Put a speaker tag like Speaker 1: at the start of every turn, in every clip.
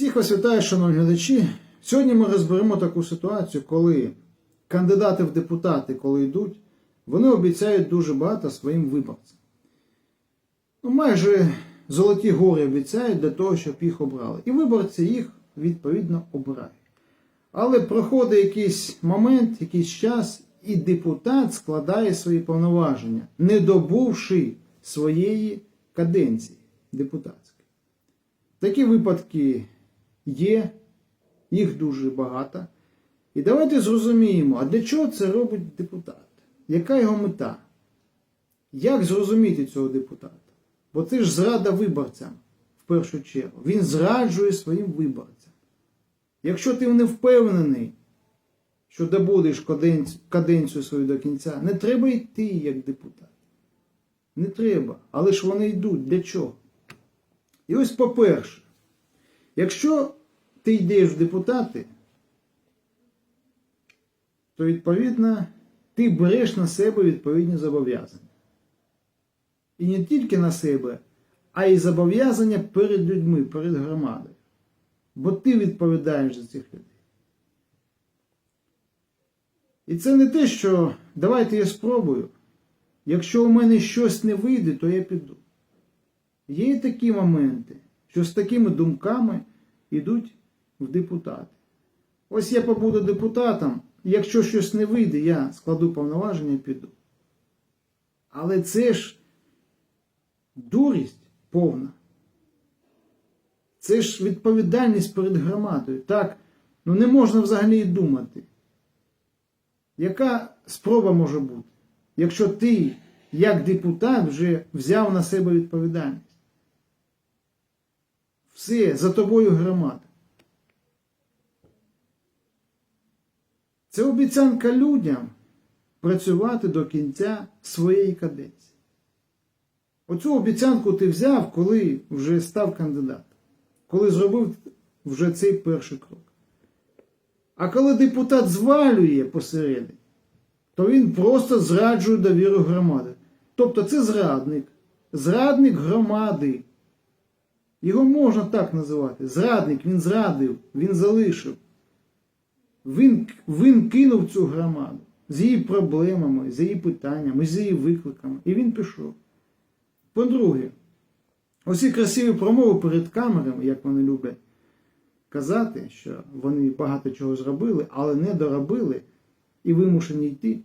Speaker 1: Всіх вас вітаю, шановні глядачі. Сьогодні ми розберемо таку ситуацію, коли кандидати в депутати, коли йдуть, вони обіцяють дуже багато своїм виборцям. Ну, майже золоті гори обіцяють для того, щоб їх обрали. І виборці їх відповідно обирають. Але проходить якийсь момент, якийсь час, і депутат складає свої повноваження, не добувши своєї каденції депутатської. Такі випадки є, їх дуже багато. І давайте зрозуміємо, а для чого це робить депутат? Яка його мета? Як зрозуміти цього депутата? Бо це ж зрада виборцям в першу чергу. Він зраджує своїм виборцям. Якщо ти не впевнений, що добудеш каденцію свою до кінця, не треба йти як депутат. Не треба. Але ж вони йдуть. Для чого? І ось по-перше, якщо ти йдеш в депутати, то відповідно ти береш на себе відповідні зобов'язання. І не тільки на себе, а й зобов'язання перед людьми, перед громадою. Бо ти відповідаєш за цих людей. І це не те, що давайте я спробую. Якщо у мене щось не вийде, то я піду. Є і такі моменти, що з такими думками йдуть в депутати. Ось я побуду депутатом, і якщо щось не вийде, я складу повноваження і піду. Але це ж дурість повна. Це ж відповідальність перед громадою. Так, ну не можна взагалі і думати. Яка спроба може бути, якщо ти, як депутат, вже взяв на себе відповідальність? Все, за тобою громада. Це обіцянка людям працювати до кінця своєї каденції. Оцю обіцянку ти взяв, коли вже став кандидатом, коли зробив вже цей перший крок. А коли депутат звалює посередині, то він просто зраджує довіру громади. Тобто це зрадник, зрадник громади. Його можна так називати. Зрадник, він зрадив, він залишив. Він, він кинув цю громаду з її проблемами, з її питаннями, з її викликами. І він пішов. По-друге, оці красиві промови перед камерами, як вони люблять казати, що вони багато чого зробили, але не доробили і вимушені йти.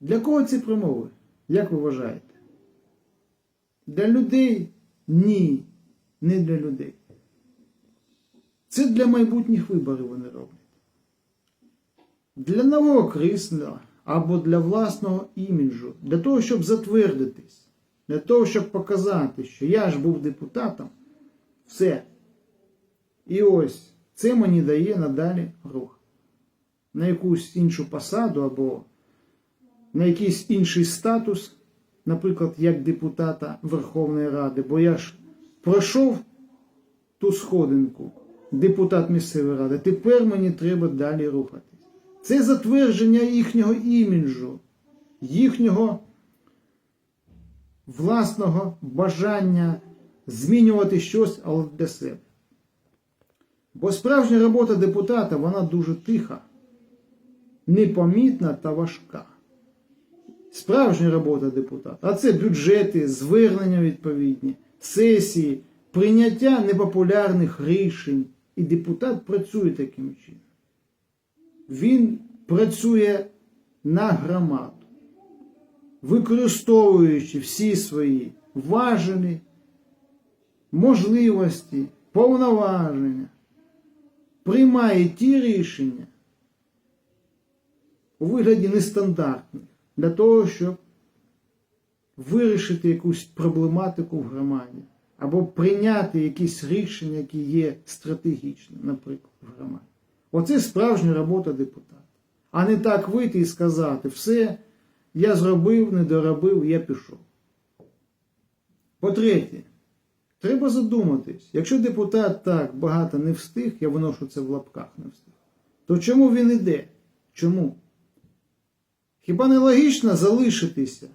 Speaker 1: Для кого ці промови? Як ви вважаєте? Для людей? Ні, не для людей. Це для майбутніх виборів вони роблять. Для нового крісла або для власного іміджу, для того, щоб затвердитись, для того, щоб показати, що я ж був депутатом, все. І ось це мені дає надалі рух. На якусь іншу посаду або на якийсь інший статус, наприклад, як депутата Верховної Ради, бо я ж пройшов ту сходинку, депутат місцевої ради, тепер мені треба далі рухатись. Це затвердження їхнього іміджу, їхнього власного бажання змінювати щось, але для себе. Бо справжня робота депутата, вона дуже тиха, непомітна та важка. Справжня робота депутата, а це бюджети, звернення відповідні, сесії, прийняття непопулярних рішень. І депутат працює таким чином. Він працює на громаду, використовуючи всі свої важелі, можливості, повноваження, приймає ті рішення у вигляді нестандартних для того, щоб вирішити якусь проблематику в громаді або прийняти якісь рішення, які є стратегічними, наприклад, в громаді. Оце справжня робота депутата. А не так вийти і сказати, все, я зробив, не доробив, я пішов. По-третє, треба задуматись, якщо депутат так багато не встиг, я виношу це в лапках не встиг, то чому він іде? Чому? Хіба не логічно залишитися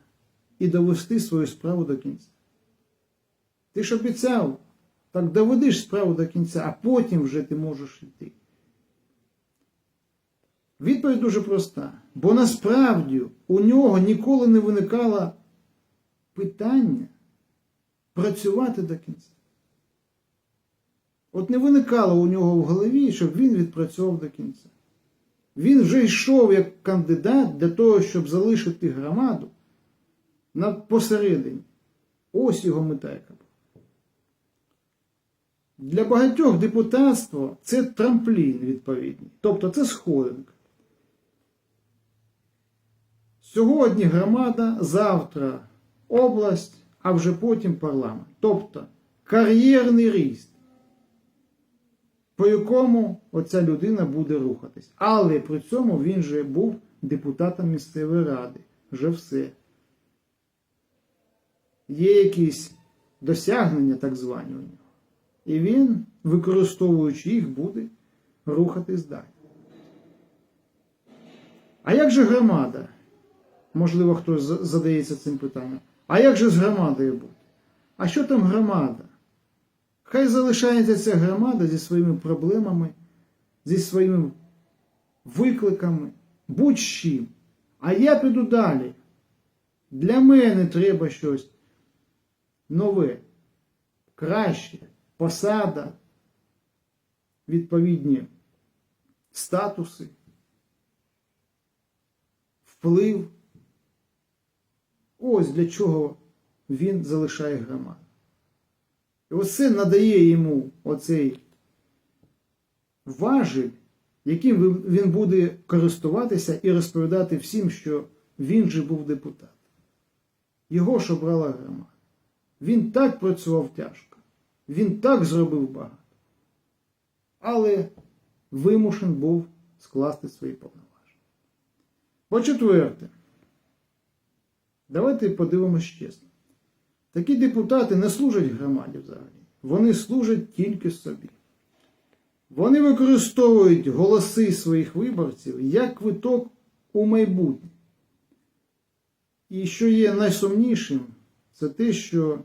Speaker 1: і довести свою справу до кінця? Ти ж обіцяв, Так доведиш справу до кінця, а потім вже ти можеш йти. Відповідь дуже проста. Бо насправді у нього ніколи не виникало питання працювати до кінця. От не виникало у нього в голові, щоб він відпрацьовував до кінця. Він вже йшов як кандидат для того, щоб залишити громаду на посередині. Ось його мета. Для багатьох депутатство це трамплін відповідний. Тобто це сходинка. Сьогодні громада, завтра область, а вже потім парламент. Тобто кар'єрний ріст, по якому оця людина буде рухатись. Але при цьому він же був депутатом місцевої ради. Вже все. Є якісь досягнення, так звані у нього. І він, використовуючи їх, буде рухатись далі. А як же громада? Можливо, хтось задається цим питанням. А як же з громадою бути? А що там громада? Хай залишається ця громада зі своїми проблемами, зі своїми викликами, будь-чим. А я піду далі. Для мене треба щось нове, краще, посада, відповідні статуси, вплив. Ось для чого він залишає громаду. І ось це надає йому оцей важіль, яким він буде користуватися і розповідати всім, що він же був депутат. Його ж обрала громада. Він так працював тяжко, він так зробив багато, але вимушен був скласти свої повноваження. По-четверте, давайте подивимось чесно. Такі депутати не служать громаді взагалі. Вони служать тільки собі. Вони використовують голоси своїх виборців як квиток у майбутнє. І що є найсумнішим, це те, що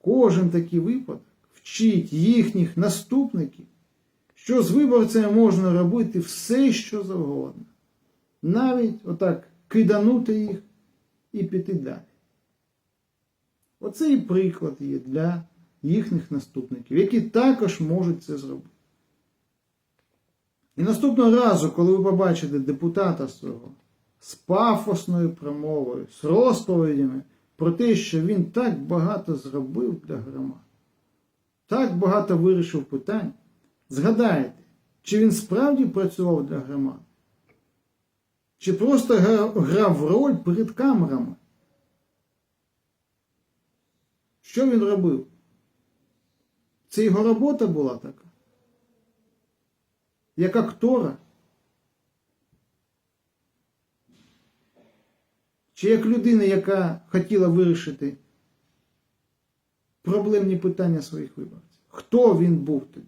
Speaker 1: кожен такий випадок вчить їхніх наступників, що з виборцями можна робити все, що завгодно. Навіть отак киданути їх і піти далі. Оце і приклад є для їхніх наступників, які також можуть це зробити. І наступного разу, коли ви побачите депутата свого з пафосною промовою, з розповідями про те, що він так багато зробив для громад, так багато вирішив питань, згадайте, чи він справді працював для громад, чи просто грав роль перед камерами. Що він робив? Це його робота була така. Як актора. Чи як людина, яка хотіла вирішити проблемні питання своїх виборців? Хто він був тоді?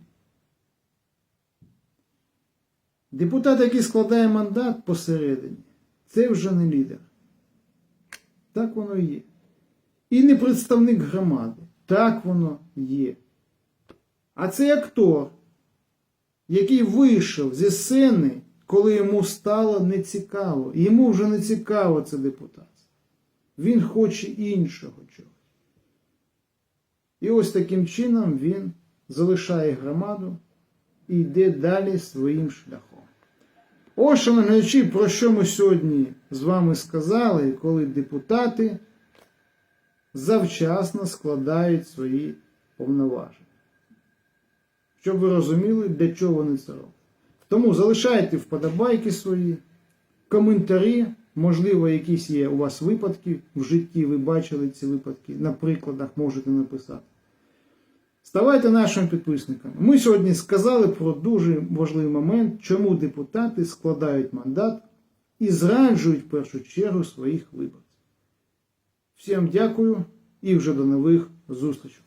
Speaker 1: Депутат, який складає мандат посередині, це вже не лідер. Так воно і є. І не представник громади. Так воно є. А це актор, який вийшов зі сцени, коли йому стало нецікаво. Йому вже не цікаво це депутат. Він хоче іншого чогось. І ось таким чином він залишає громаду і йде далі своїм шляхом. Ось, шановні про що ми сьогодні з вами сказали, коли депутати завчасно складають свої повноваження. Щоб ви розуміли, для чого вони це роблять. Тому залишайте вподобайки свої, коментарі, можливо, якісь є у вас випадки в житті, ви бачили ці випадки, на прикладах можете написати. Ставайте нашими підписниками. Ми сьогодні сказали про дуже важливий момент, чому депутати складають мандат і зраджують в першу чергу своїх виборців. Всім дякую і вже до нових зустрічей.